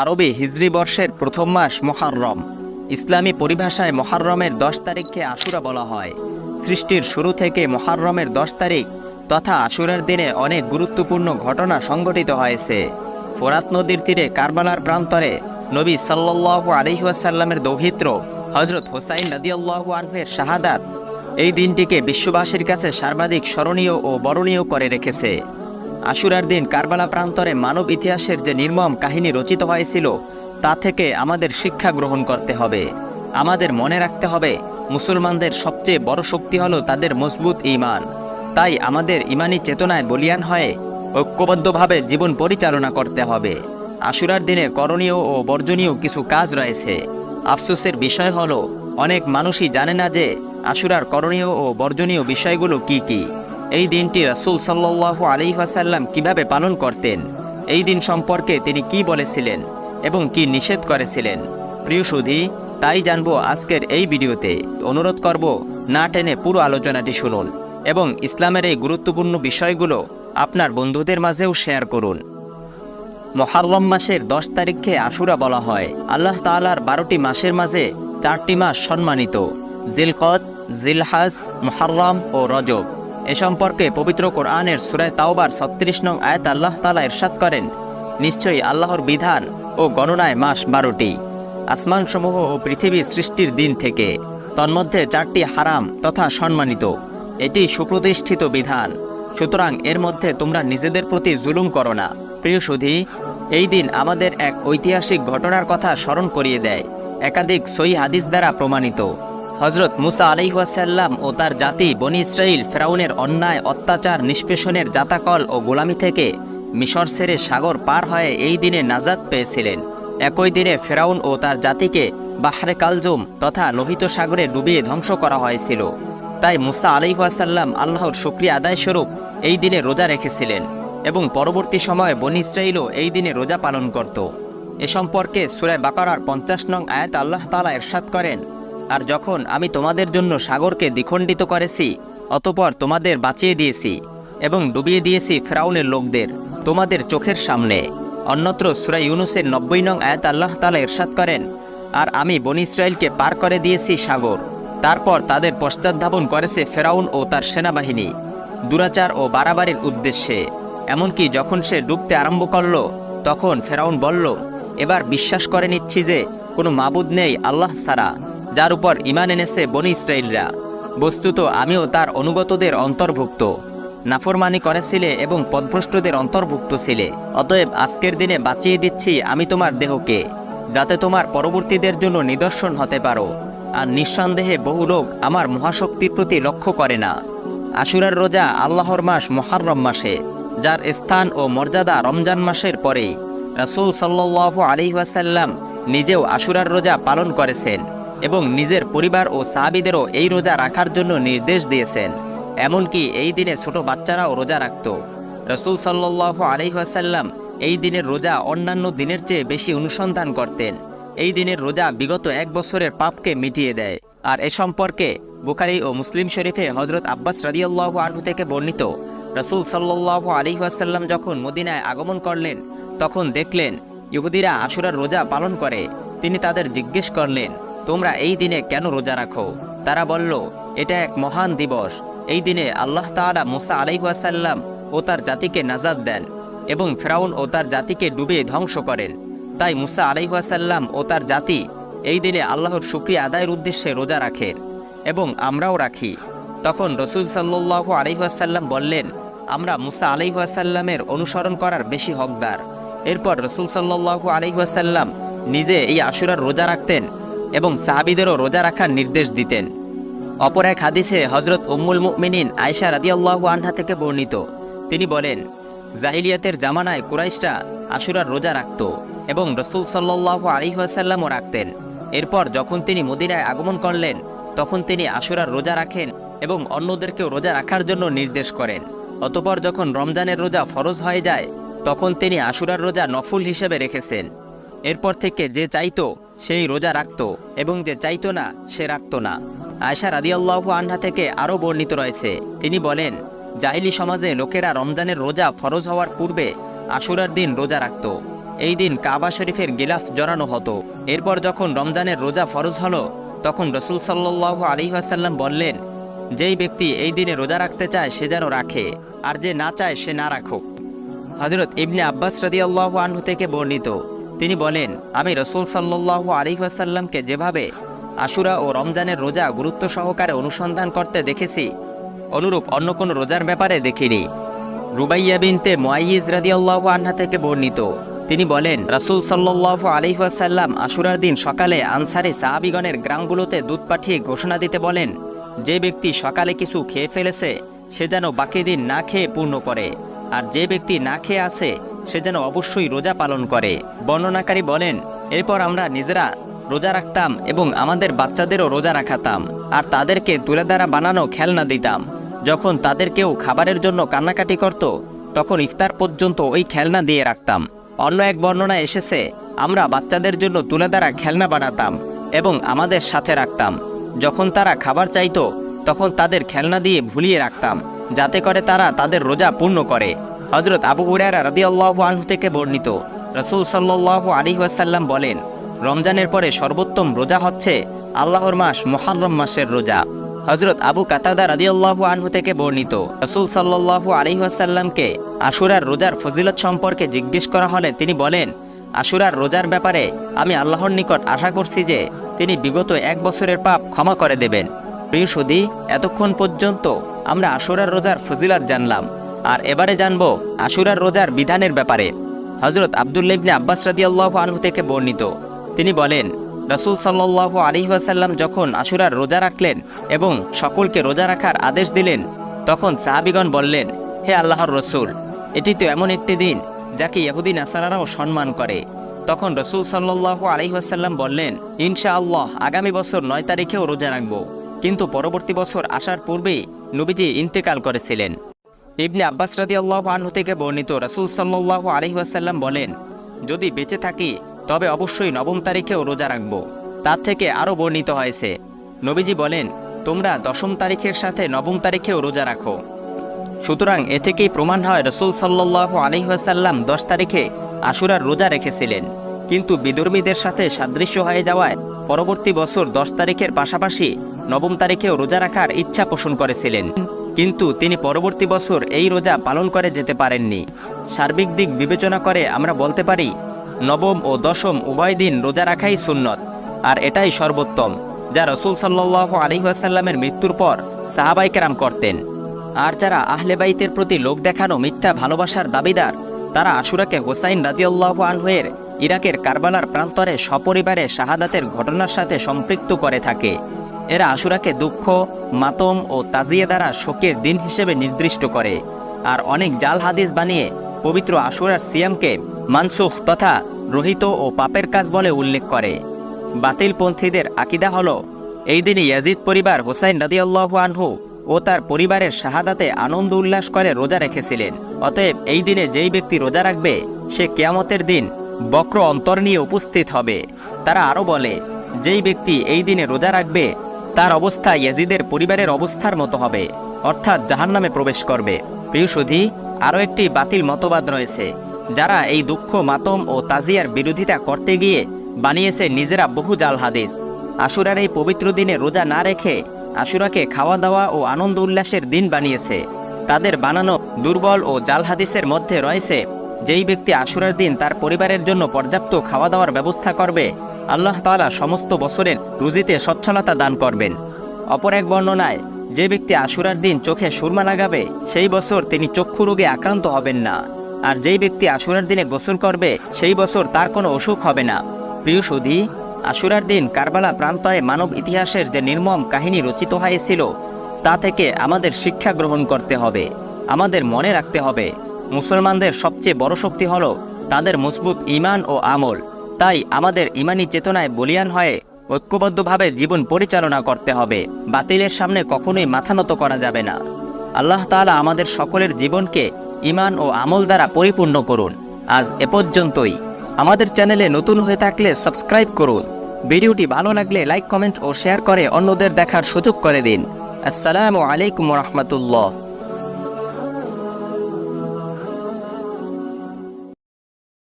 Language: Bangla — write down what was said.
আরবে হিজরি বর্ষের প্রথম মাস মহারম ইসলামী পরিভাষায় মহারমের দশ তারিখকে আশুরা বলা হয়। সৃষ্টির শুরু থেকে মহারমের দশ তারিখ তথা আশুরার দিনে অনেক গুরুত্বপূর্ণ ঘটনা সংঘটিত হয়েছে। ফোরাত নদীর তীরে কারবালার প্রান্তরে নবী সাল্লাল্লাহু আলহিহাসাল্লামের দৌহিত্র হজরত হোসাইন নদিয়াল্লাহু আনহের শাহাদাত, এই দিনটিকে বিশ্ববাসীর কাছে সর্বাধিক স্মরণীয় ও বরণীয় করে রেখেছে। আশুরার দিন কারবালা প্রান্তরে মানব ইতিহাসের যে নির্মম কাহিনী রচিত হয়েছিল, তা থেকে আমাদের শিক্ষা গ্রহণ করতে হবে। আমাদের মনে রাখতে হবে, মুসলমানদের সবচেয়ে বড় শক্তি হলো তাদের মজবুত ঈমান। তাই আমাদের ইমানি চেতনায় বলিয়ান হয়ে, ঐক্যবদ্ধভাবে জীবন পরিচালনা করতে হবে। আশুরার দিনে করণীয় ও বর্জনীয় কিছু কাজ রয়েছে। আফসোসের বিষয় হলো, অনেক মানুষই জানে না যে আশুরার করণীয় ও বর্জনীয় বিষয়গুলো কি কি। এই দিনটি রাসূল সাল্লাল্লাহু আলাইহি ওয়াসাল্লাম কীভাবে পালন করতেন? এই দিন সম্পর্কে তিনি কি বলেছিলেন এবং কি নিষেধ করেছিলেন? প্রিয় সুধী, তাই জানব আজকের এই ভিডিওতে। অনুরোধ করব না টেনে পুরো আলোচনাটি শুনুন এবং ইসলামের এই গুরুত্বপূর্ণ বিষয়গুলো আপনার বন্ধুদের মাঝেও শেয়ার করুন। মহারম মাসের দশ তারিখকে আশুরা বলা হয়। আল্লাহ তাআলার বারোটি মাসের মাঝে চারটি মাস সম্মানিত। জিলকত জিলহাজ, মহারম ও রজব। এ সম্পর্কে পবিত্র কোরআনের সুরায় তাওবার ছত্রিশ নং আয়াত আল্লাহ তাআলা ইরশাদ করেন। নিশ্চয়ই আল্লাহর বিধান ও গণনায় মাস বারোটি। আসমানসমূহ ও পৃথিবী সৃষ্টির দিন থেকে তন্মধ্যে চারটি হারাম তথা সম্মানিত। এটি সুপ্রতিষ্ঠিত বিধান। সুতরাং এর মধ্যে তোমরা নিজেদের প্রতি জুলুম করো না। প্রিয় সুধী, এই দিন আমাদের এক ঐতিহাসিক ঘটনার কথা স্মরণ করিয়ে দেয়। একাধিক সই হাদিস দ্বারা প্রমাণিত। হজরত মুসা আলাইহাসাল্লাম ও তার জাতি বনি ইসরাইল ফেরাউনের অন্যায়, অত্যাচার, নিষ্পেষণের জাতাকল ও গোলামি থেকে মিশর ছেড়ে সাগর পার হয়ে এই দিনে নাজাদ পেয়েছিলেন। একই দিনে ফেরাউন ও তার জাতিকে বাহরে কালজুম তথা লোহিত সাগরে ডুবিয়ে ধ্বংস করা হয়েছিল। তাই মুসা আলাইহাসাল্লাম আল্লাহর শুক্রিয়া আদায় স্বরূপ এই দিনে রোজা রেখেছিলেন এবং পরবর্তী সময়ে বনি ইসরাইলও এই দিনে রোজা পালন করত। এ সম্পর্কে সুরায় বাকারার পঞ্চাশ নং আয়াত আল্লাহ তালা এরশাদ করেন আর যখন আমি তোমাদের জন্য সাগরকে দ্বিখণ্ডিত করেছি, অতপর তোমাদের বাঁচিয়ে দিয়েছি এবং ডুবিয়ে দিয়েছি ফ্রাউনের লোকদের তোমাদের চোখের সামনে। অন্যত্র সুরা ইউনুসের নব্বই নং আয়াত আল্লাহ তালা এরশাদ করেন, আর আমি বনি ইসরায়েলকে পার করে দিয়েছি সাগর। তারপর তাদের পশ্চাৎধাবন করেছে ফেরাউন ও তার সেনাবাহিনী দুরাচার ও বাড়াবাড়ির উদ্দেশ্যে। এমনকি যখন সে ডুবতে আরম্ভ করল, তখন ফেরাউন বলল, এবার বিশ্বাস করে নিচ্ছি যে কোনো মাবুদ নেই আল্লাহ সারা যার উপর ইমান এনেছে বনি ইসরায়েলরা বস্তুত আমিও তার অনুগতদের অন্তর্ভুক্ত। নাফরমানি করেছিলে এবং পদভ্রষ্টদের অন্তর্ভুক্ত ছিলে। অতএব আজকের দিনে বাঁচিয়ে দিচ্ছি আমি তোমার দেহকে, যাতে তোমার পরবর্তীদের জন্য নিদর্শন হতে পারো। আর নিঃসন্দেহে বহু লোক আমার মহাশক্তির প্রতি লক্ষ্য করে না। আশুরার রোজা আল্লাহর মাস মহারম মাসে, যার স্থান ও মর্যাদা রমজান মাসের পরেই। রাসূল সাল্লাল্লাহু আলাইহি ওয়াসাল্লাম নিজেও আশুরার রোজা পালন করেছেন। এবং নিজের পরিবার ও সাহাবিদেরও এই রোজা রাখার জন্য নির্দেশ দিয়েছেন। এমনকি এই দিনে ছোট বাচ্চারাও রোজা রাখত। রসুল সাল্লাহ আলহিহাসাল্লাম এই দিনের রোজা অন্যান্য দিনের চেয়ে বেশি অনুসন্ধান করতেন। এই দিনের রোজা বিগত এক বছরের পাপকে মিটিয়ে দেয়। আর এ সম্পর্কে বুখারি ও মুসলিম শরীফে হজরত আব্বাস রাদিয়াল্লাহ আনহু থেকে বর্ণিত, রসুল সাল্লাহ আলহিহাসাল্লাম যখন মদিনায় আগমন করলেন, তখন দেখলেন, ইহুদিরা আশুরার রোজা পালন করে। তিনি তাদের জিজ্ঞেস করলেন তোমরা এই দিনে কেন রোজা রাখো? তারা বলল, এটা এক মহান দিবস। এই দিনে আল্লাহ তাআলা মুসা আলাইহাসাল্লাম ও তার জাতিকে নাজাদ দেন এবং ফেরাউন ও তার জাতিকে ডুবে ধ্বংস করেন। তাই মুসা আলাইহাসাল্লাম ও তার জাতি এই দিনে আল্লাহর শুক্রিয়া আদায়ের উদ্দেশ্যে রোজা রাখেন এবং আমরাও রাখি। তখন রসুল সাল্লাহ আলাইহাসাল্লাম বললেন, আমরা মুসা আলাইহাসাল্লামের অনুসরণ করার বেশি হকদার। এরপর রসুল সাল্লাহু আলাইহাসাল্লাম নিজে এই আশুরার রোজা রাখতেন এবং সাহাবিদেরও রোজা রাখার নির্দেশ দিতেন। অপর এক হাদিসে হজরত উম্মুল মুমিনিন আয়সা রাদিয়াল্লাহু আনহা থেকে বর্ণিত। তিনি বলেন, জাহিলিয়াতের জামানায় কুরাইশটা আশুরার রোজা রাখত এবং রসুল সাল্লাল্লাহু আলিহাসাল্লামও রাখতেন। এরপর যখন তিনি মদিনায় আগমন করলেন, তখন তিনি আশুরার রোজা রাখেন এবং অন্যদেরকেও রোজা রাখার জন্য নির্দেশ করেন। অতপর যখন রমজানের রোজা ফরজ হয়ে যায়, তখন তিনি আশুরার রোজা নফুল হিসেবে রেখেছেন। এরপর থেকে যে চাইতো সেই রোজা রাখত এবং যে চাইতো না, সে রাখত না। আয়সা রাদিয়াল্লাহু আনহা থেকে আরও বর্ণিত রয়েছে। তিনি বলেন, জাহিলি সমাজে লোকেরা রমজানের রোজা ফরজ হওয়ার পূর্বে আশুরার দিন রোজা রাখত। এই দিন কাবা শরীফের গিলাফ জড়ানো হতো। এরপর যখন রমজানের রোজা ফরজ হলো, তখন রসুল সাল্লাহ আলী আসাল্লাম বললেন, যেই ব্যক্তি এই দিনে রোজা রাখতে চায়, সে যেন রাখে, আর যে না চায়, সে না রাখুক। হজরত ইবনে আব্বাস রদি আল্লাহ আনহু থেকে বর্ণিত। তিনি বলেন, আমি রসুল সাল্লাহ আলী আসাল্লামকে যেভাবে আশুরা ও রমজানের রোজা গুরুত্ব সহকারে অনুসন্ধান করতে দেখেছি, অনুরূপ অন্য কোনো রোজার ব্যাপারে দেখিনি। রুবাইয়া বিনতে মোয়াইজ রাদিয়াল্লাহ আনহা থেকে বর্ণিত, তিনি বলেন, রাসূল সাল্লাল্লাহু আলাইহি ওয়াসাল্লাম আশুরার দিন সকালে আনসারে সাহাবিগণের গ্রামগুলোতে দুধ পাঠিয়ে ঘোষণা দিতে বলেন, যে ব্যক্তি সকালে কিছু খেয়ে ফেলেছে, সে যেন বাকি দিন না খেয়ে পূর্ণ করে। আর যে ব্যক্তি না খেয়ে আছে, সে যেন অবশ্যই রোজা পালন করে। বর্ণনাকারী বলেন, এরপর আমরা নিজেরা রোজা রাখতাম এবং আমাদের বাচ্চাদেরও রোজা রাখাতাম, আর তাদেরকে তুলে দ্বারা বানানো খেলনা দিতাম। যখন তাদের কেউ খাবারের জন্য কান্নাকাটি করত, তখন ইফতার পর্যন্ত ওই খেলনা দিয়ে রাখতাম। অন্য এক বর্ণনা এসেছে, আমরা বাচ্চাদের জন্য তুলে দ্বারা খেলনা বানাতাম এবং আমাদের সাথে রাখতাম। যখন তারা খাবার চাইতো, তখন তাদের খেলনা দিয়ে ভুলিয়ে রাখতাম। যাতে করে তারা তাদের রোজা পূর্ণ করে। হজরত আবু হুরারা রাদি আল্লাহ আনহু থেকে বর্ণিত। রসুল সাল্লাহ আলী ওয়াসাল্লাম বলেন, রমজানের পরে সর্বোত্তম রোজা হচ্ছে আল্লাহর মাস মোহারম মাসের রোজা। হজরত আবু কাতাদা রাদিয়াল্লাহু আনহু থেকে বর্ণিত, রসুল সাল্লাল্লাহু আলাইহি ওয়াসাল্লামকে আশুরার রোজার ফজিলত সম্পর্কে জিজ্ঞেস করা হলে তিনি বলেন, আশুরার রোজার ব্যাপারে আমি আল্লাহর নিকট আশা করছি যে তিনি বিগত এক বছরের পাপ ক্ষমা করে দেবেন। প্রিয় সুদী এতক্ষণ পর্যন্ত আমরা আশুরার রোজার ফজিলত জানলাম। আর এবারে জানব আশুরার রোজার বিধানের ব্যাপারে। হজরত আবদুল্লা ইবনে আব্বাস রাদিয়াল্লাহু আনহু থেকে বর্ণিত। তিনি বলেন, রসুল সাল্লাহ আলিহাসাল্লাম যখন আশুরার রোজা রাখলেন এবং সকলকে রোজা রাখার আদেশ দিলেন, তখন সাহাবিগণ বললেন, হে আল্লাহর রসুল, এটি তো এমন একটি দিন যাকে ইহুদি নাসারারাও সম্মান করে। তখন রসুল সাল্লাহ আলিহাসাল্লাম বললেন ইনশা আল্লাহ আগামী বছর নয় তারিখেও রোজা রাখব। কিন্তু পরবর্তী বছর আসার পূর্বেই নবীজি ইন্তেকাল করেছিলেন। ইবনে আব্বাস রাদি আল্লাহ আনহু থেকে বর্ণিত রসুল সাল্লাহ আলহিহাসাল্লাম বলেন, যদি বেঁচে থাকি, তবে অবশ্যই নবম তারিখেও রোজা রাখব। তার থেকে আরও বর্ণিত হয়েছে, নবীজি বলেন, তোমরা দশম তারিখের সাথে নবম তারিখেও রোজা রাখো। সুতরাং এ থেকেই প্রমাণ হয় রসুল সাল্লাহ আলহিহাসাল্লাম দশ তারিখে আশুরার রোজা রেখেছিলেন। কিন্তু বিদর্মীদের সাথে সাদৃশ্য হয়ে যাওয়ায় পরবর্তী বছর দশ তারিখের পাশাপাশি নবম তারিখেও রোজা রাখার ইচ্ছা পোষণ করেছিলেন। কিন্তু তিনি পরবর্তী বছর এই রোজা পালন করে যেতে পারেননি। সার্বিক দিক বিবেচনা করে আমরা বলতে পারি, নবম ও দশম উভয় দিন রোজা রাখাই সুন্নত, আর এটাই সর্বোত্তম, যা রসুল সাল্লাহ আলিহাসাল্লামের মৃত্যুর পর সাহাবাইকেরাম করতেন। আর যারা আহলে বাইতের প্রতি লোক দেখানো মিথ্যা ভালোবাসার দাবিদার, তারা আশুরাকে হোসাইন রাদিউল্লাহ আনহুয়ের ইরাকের কারবালার প্রান্তরে সপরিবারে শাহাদাতের ঘটনার সাথে সম্পৃক্ত করে থাকে। এরা আশুরাকে দুঃখ, মাতম ও তাজিয়া দ্বারা শোকের দিন হিসেবে নির্দিষ্ট করে। আর অনেক জাল হাদিস বানিয়ে পবিত্র আশুরার সিয়ামকে মানসুখ তথা রহিত ও পাপের কাজ বলে উল্লেখ করে। বাতিলপন্থীদের আকিদা হল, এই দিনে ইয়াজিদ পরিবার হোসাইন রাদিয়াল্লাহ আনহু ও তার পরিবারের শাহাদাতে আনন্দ উল্লাস করে রোজা রেখেছিলেন। অতএব এই দিনে যেই ব্যক্তি রোজা রাখবে, সে কেয়ামতের দিন বক্র অন্তর নিয়ে উপস্থিত হবে। তারা আরও বলে, যেই ব্যক্তি এই দিনে রোজা রাখবে তার অবস্থা ইয়াজিদের পরিবারের অবস্থার মতো হবে, অর্থাৎ জাহান্নামে প্রবেশ করবে। প্রিয় আরও একটি বাতিল মতবাদ রয়েছে, যারা এই দুঃখ, মাতম ও তাজিয়ার বিরোধিতা করতে গিয়ে বানিয়েছে নিজেরা বহু জাল হাদিস। আশুরার এই পবিত্র দিনে রোজা না রেখে আশুরাকে খাওয়া দাওয়া ও আনন্দ উল্লাসের দিন বানিয়েছে। তাদের বানানো দুর্বল ও জাল হাদিসের মধ্যে রয়েছে, যেই ব্যক্তি আশুরার দিন তার পরিবারের জন্য পর্যাপ্ত খাওয়া দাওয়ার ব্যবস্থা করবে আল্লাহ তালা সমস্ত বছরের রুজিতে সচ্ছলতা দান করবেন। অপর এক বর্ণনায়, যে ব্যক্তি আশুরার দিন চোখে সুরমা লাগাবে, সেই বছর তিনি চক্ষু রোগে আক্রান্ত হবেন না। আর যেই ব্যক্তি আশুরার দিনে গোসল করবে, সেই বছর তার কোনো অসুখ হবে না। প্রিয় সুধী, আশুরার দিন কারবালা প্রান্তরে মানব ইতিহাসের যে নির্মম কাহিনী রচিত হয়েছিল, তা থেকে আমাদের শিক্ষা গ্রহণ করতে হবে, আমাদের মনে রাখতে হবে। মুসলমানদের সবচেয়ে বড় শক্তি হল তাদের মজবুত ইমান ও আমল। তাই আমাদের ইমানি চেতনায় বলিয়ান হয়ে ঐক্যবদ্ধভাবে জীবন পরিচালনা করতে হবে। বাতিলের সামনে কখনোই মাথা নত করা যাবে না। আল্লাহ তাআলা আমাদের সকলের জীবনকে ইমান ও আমল দ্বারা পরিপূর্ণ করুন। আজ এ পর্যন্তই। আমাদের চ্যানেলে নতুন হয়ে থাকলে সাবস্ক্রাইব করুন। ভিডিওটি ভালো লাগলে লাইক, কমেন্ট ও শেয়ার করে অন্যদের দেখার সুযোগ করে দিন। আসসালামু আলাইকুম রহমতুল্লাহ।